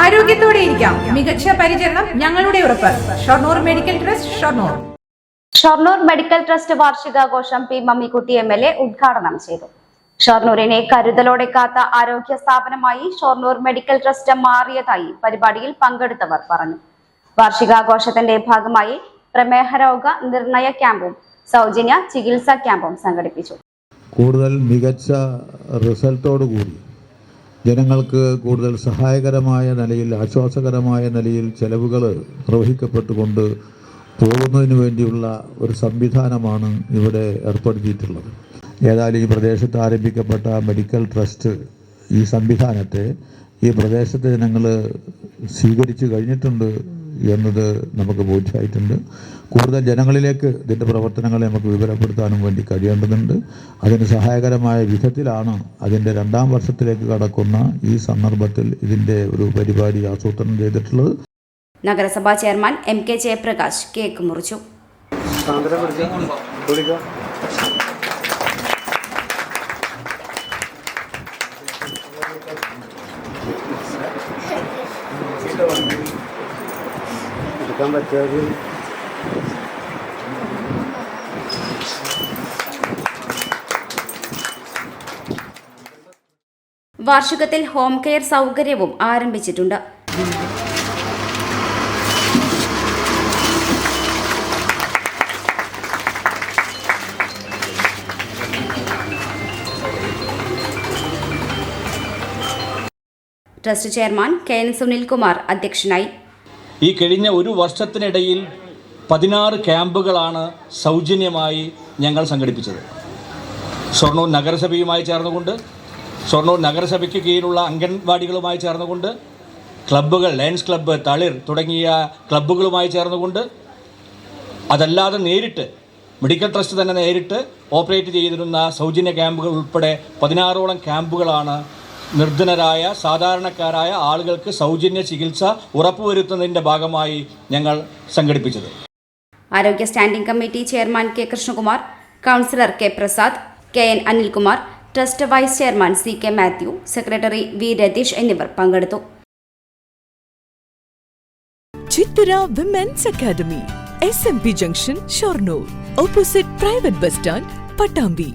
ആരോഗ്യത്തോടെ ഇരിക്കാം. മികച്ച പരിചരണം ഞങ്ങളുടെ ഉറപ്പ്. Shoranur medical trust Shoranur. Shoranur medical trust വാർഷികാഘോഷം P Mammikutty M L A ഉദ്ഘാടനം ചെയ്തു. ഷൊർണൂരിനെ കരുതലോടെ കാത്ത ആരോഗ്യ സ്ഥാപനമായി ഷൊർണൂർ മെഡിക്കൽ ട്രസ്റ്റ് മാറിയതായി പരിപാടിയിൽ പങ്കെടുത്തവർ പറഞ്ഞു. വാർഷികാഘോഷത്തിന്റെ ഭാഗമായി പ്രമേഹ രോഗ നിർണയ ക്യാമ്പും സൗജന്യ ചികിത്സാ ക്യാമ്പും സംഘടിപ്പിച്ചു. കൂടുതൽ മികച്ച റിസൾട്ടോടു കൂടി ജനങ്ങൾക്ക് കൂടുതൽ സഹായകരമായ നിലയിൽ ആശ്വാസകരമായ നിലയിൽ ചെലവുകൾ നിർവഹിക്കപ്പെട്ടുകൊണ്ട് പോകുന്നതിന് വേണ്ടിയുള്ള ഒരു സംവിധാനമാണ് ഇവിടെ ഏർപ്പെടുത്തിയിട്ടുള്ളത്. ഏതായാലും ഈ പ്രദേശത്ത് ആരംഭിക്കപ്പെട്ട മെഡിക്കൽ ട്രസ്റ്റ് ഈ സംവിധാനത്തെ ഈ പ്രദേശത്തെ ജനങ്ങൾ സ്വീകരിച്ചു കഴിഞ്ഞിട്ടുണ്ട്. എന്നത് നമുക്ക് ബോധ്യമായിട്ടുണ്ട്. കൂടുതൽ ജനങ്ങളിലേക്ക് ഇതിന്റെ പ്രവർത്തനങ്ങളെ നമുക്ക് വിവരപ്പെടുത്താനും വേണ്ടി കഴിയേണ്ടതുണ്ട്. അതിന് സഹായകരമായ വിധത്തിലാണ് അതിന്റെ രണ്ടാം വർഷത്തിലേക്ക് കടക്കുന്ന ഈ സന്ദർഭത്തിൽ ഇതിന്റെ ഒരു പരിപാടി ആസൂത്രണം ചെയ്തിട്ടുള്ളത്. നഗരസഭാ chairman M K Jayaprakash cake മുറിച്ചു. Thank പിടിച്ചോ? എടുക്കാൻ പറ്റിയത് വാർഷികത്തിൽ ഹോം കെയർ സൗകര്യവും ആരംഭിച്ചിട്ടുണ്ട്. Trust chairman K N Sunilkumar അധ്യക്ഷനായി ഈ കഴിഞ്ഞ ഒരു വർഷത്തിനിടയിൽ പതിനാറ് ക്യാമ്പുകളാണ് സൗജന്യമായി ഞങ്ങൾ സംഘടിപ്പിച്ചത്. ഷൊർണൂർ നഗരസഭയുമായി ചേർന്നുകൊണ്ട് ഷൊർണൂർ നഗരസഭയ്ക്ക് കീഴിലുള്ള അംഗൻവാടികളുമായി ചേർന്നുകൊണ്ട് ക്ലബ്ബുകൾ ലയൻസ് ക്ലബ്ബ് തളിർ തുടങ്ങിയ ക്ലബ്ബുകളുമായി ചേർന്നുകൊണ്ട് അതല്ലാതെ നേരിട്ട് മെഡിക്കൽ ട്രസ്റ്റ് തന്നെ നേരിട്ട് ഓപ്പറേറ്റ് ചെയ്തിരുന്ന സൗജന്യ ക്യാമ്പുകൾ ഉൾപ്പെടെ പതിനാറോളം ക്യാമ്പുകളാണ് നിർധനരായ സാധാരണക്കാരായ ആളുകൾക്ക് സൗജന്യ ചികിത്സ ഉറപ്പുവരുത്തുന്നതിന്റെ ഭാഗമായി ഞങ്ങൾ സംഘടിപ്പിച്ചത്. ആരോഗ്യ standing committee chairman K Krishnakumar councillor K Prasad K N Anilkumar trust vice chairman C K Mathew secretary V Ratheesh എന്നിവർ പങ്കെടുത്തു. Chithara women's academy S M P junction Shoranur opposite private bus stand Pattambi